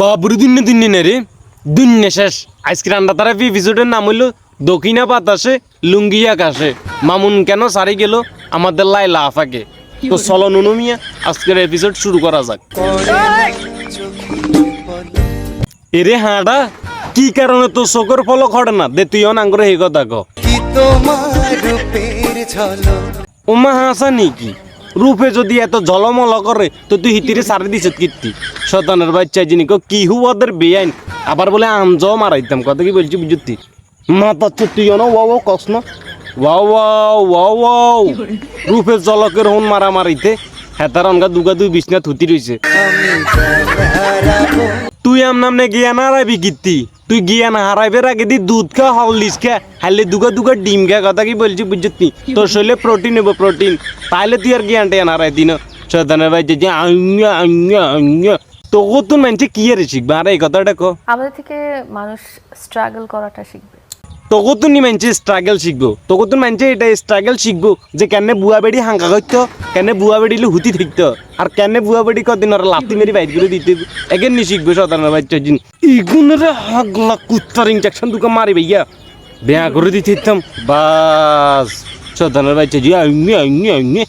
বাবুর দিনে দিনে নে রে দুনিয়া শেষ। আজকে রান্না তারা এপিসোডের নাম হইল দক্ষিণা বাতাসে লুঙ্গি আকাশে। মামুন কেন সারি গেল? আমাদের লাইলা আফাকে তো চলো নুনু মিয়া আজকের এপিসোড শুরু করা যাক। এরে হাঁটা কি কারণে তো চোখের ফলক হটে না? দে তুইও নাঙ্গরে এই কথা কো। কি তোমার রূপের ঝলক? ওমা হাসা নাকি রূপে যদি এত জলমল করে, তো তুই হিতিরে সারি দিছ কীর্তি। শতানের বাচ্চা কিহু কি হু ওদের বেআইন। আবার বলে আমজাও মারাইতাম কত কি বলছি বুঝতি? মা মাথা তুই না ও ওয়াও, কস না। ওয়াও ওয়াও ওয়াও রূপে জলকের হন মারা মারিতে হেতার অনগা দুগা দুই বিছনা থুতি রইছে। তুই আম নামনে জ্ঞান হারাবি কীর্তি? তুই জ্ঞান হারাইবের আগে দি দুধ খা হরলিক্স খা। হাইলে দুগা দুগা ডিম খা কথা কি বলছি বুঝতি তোর শরীরে প্রোটিন নেব প্রোটিন তাইলে তুই আর জ্ঞান টেন হারাই দিন শয়তানের ভাই যে আইয়া আইয়া আইয়া তোকে তুই মানছে কি আর শিখবে? আর এই কথাটা কো। আমাদের থেকে মানুষ স্ট্রাগল করাটা শিখবে। তোকে তুই নি মানছে স্ট্রাগল শিখব। তোকে তুই মানছে এটা স্ট্রাগল শিখব যে কেন বুয়া বেড়ি হাঙ্কা করতো। কেন বুয়া বেড়িলে হুতি থাকতো। আর কেন বুয়া বেড়ি কদিন ওরা লাতি মেরি বাইর করে দিতে এগেন নি শিখবে শতানের বাচ্চা জিন ইগুনের হাগলা কুত্তার ইনজেকশন দুকে মারি ভাইয়া। বেয়া করে দিতে দিতাম বাস শতানের বাচ্চা জি আইনি আইনি আইনি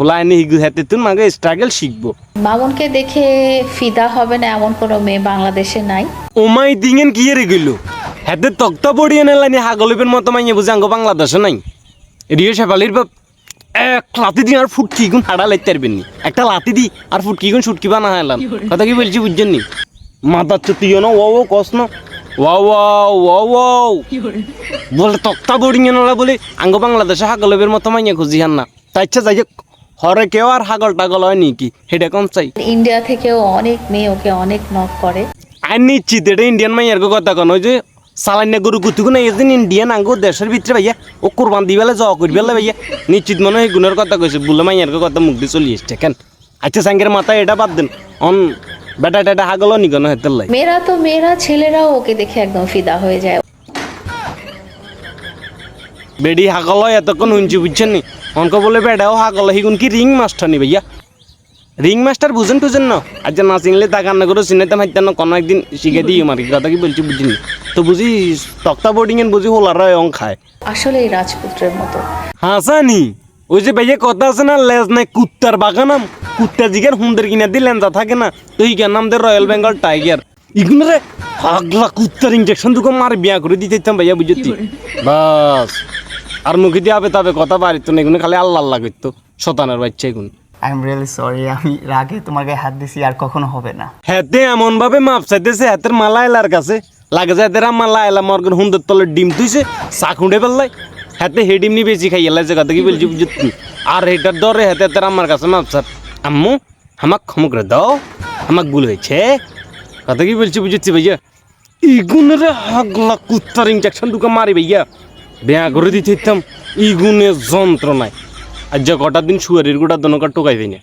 ওলা আইনি হিগু হাতে তুই মাগে স্ট্রাগল শিখব। মামুনকে দেখে ফিদা হবে না এমন কোনো মেয়ে বাংলাদেশে নাই। ওমাই দিঙেন কি রে গেল? হাতে তক্তা পড়িয়ে নেলানি হাগলিপের মতো মাইয়ে বুঝে আঙ্গ বাংলাদেশে নাই। রিও শেফালির বাপ এক লাতি দি আর ফুটকি গুণ হাড়া লাইতে পারবেন নি। একটা লাতি দি আর ফুটকি গুণ সুটকি বানা হেলাম। কথা কি বলছি বুঝছেন নি? মাথার চুতিও না ও ও কস না। বলে তক্তা পড়িয়ে নলা বলে আঙ্গ বাংলাদেশে হাগলিপের মতো মাইয়া খুঁজি হান না। তাই ইচ্ছা যাই হরে কেউ আর হাগল টাগল হয় নাকি সেটা কম চাই। ইন্ডিয়া থেকেও অনেক মেয়ে ওকে অনেক নক করে। আর নিশ্চিত এটা ইন্ডিয়ান মাইয়ার কথা কোন ওই যে সালান্যা গরু কুতুকু না এদিন ইন্ডিয়ান আঙ্গো দেশের ভিতরে ভাইয়া ও কোরবান দি বেলা জয়া করি বেলা ভাইয়া নিশ্চিত মনে হয় গুণের কথা কইছে বুলে মাইয়ার কথা মুখ দিয়ে চলি এসছে কেন? আচ্ছা সাঙ্গের মাথায় এটা বাদ দেন অন বেটা টেটা হাগল নিগন হেতের লাই মেয়েরা তো মেয়েরা ছেলেরাও ওকে দেখে একদম ফিদা হয়ে যায়। বেডি হাগল এতক্ষণ শুনছি বুঝছেন নি? অনক বলে বেডাও হাগল হিগুন কি রিং মাস্টার নি ভাইয়া? রিং মাস্টার বুঝেন টুঝেন না। আচ্ছা না চিনলে তা কান্না করে চিনাইতে মাইতেন না কোনো একদিন শিখে দিই আমার কথা কি বলছি বুঝিনি। তো বুঝি তক্তা বোর্ডিং এন বুঝি হোলার অং খায়। আসলে এই রাজপুত্রের মতো। হাসানি ওই যে ভাইয়া কথা আছে না লেজ নাই কুত্তার বাগানাম কুত্তা জিগার হুন্দের কিনা দিলেন যা থাকে না তো এই নাম দে রয়্যাল বেঙ্গল টাইগার ইগুন রে হাগলা কুত্তার ইঞ্জেকশন দুটো মার বিয়া করে দিতে ইতাম ভাইয়া বুঝতি? বাস আর মুখে দিয়ে আবে তবে কথা বাড়িত না এগুলো খালি আল্লাহ আল্লাহ করতো শতানের বাচ্চা এগুন। আই এম রিয়েলি সরি আমি রাগে হাত দিছি আর কখনো হবে না। হাতে এমন ভাবে মাপ চাইতেছে, হাতের মালা এলার কাছে। লাগে যায় তেরা মালা এলা তলে ডিম তুইছে চাকুঁডে পেলাই হাতে হে ডিম নি বেশি খাই এলাই যে কথা কি বলছি আর এটার দরে হাতে তেরা আমার কাছে মাপ স্যার আম্মু, আমাক ক্ষমা করে দাও। আমাক ভুল হয়েছে। কথা কি বলছি, বুঝছি ভাইয়া? ইগুনের হাগলা কুত্তার ইঞ্জেকশন দুটো মারি ভাইয়া। বেয়া করে দিতে ইগুনের যন্ত্রণায়। আজ যা কটা দিন শুয়ারির গোটা দনকার টোকাই দিনে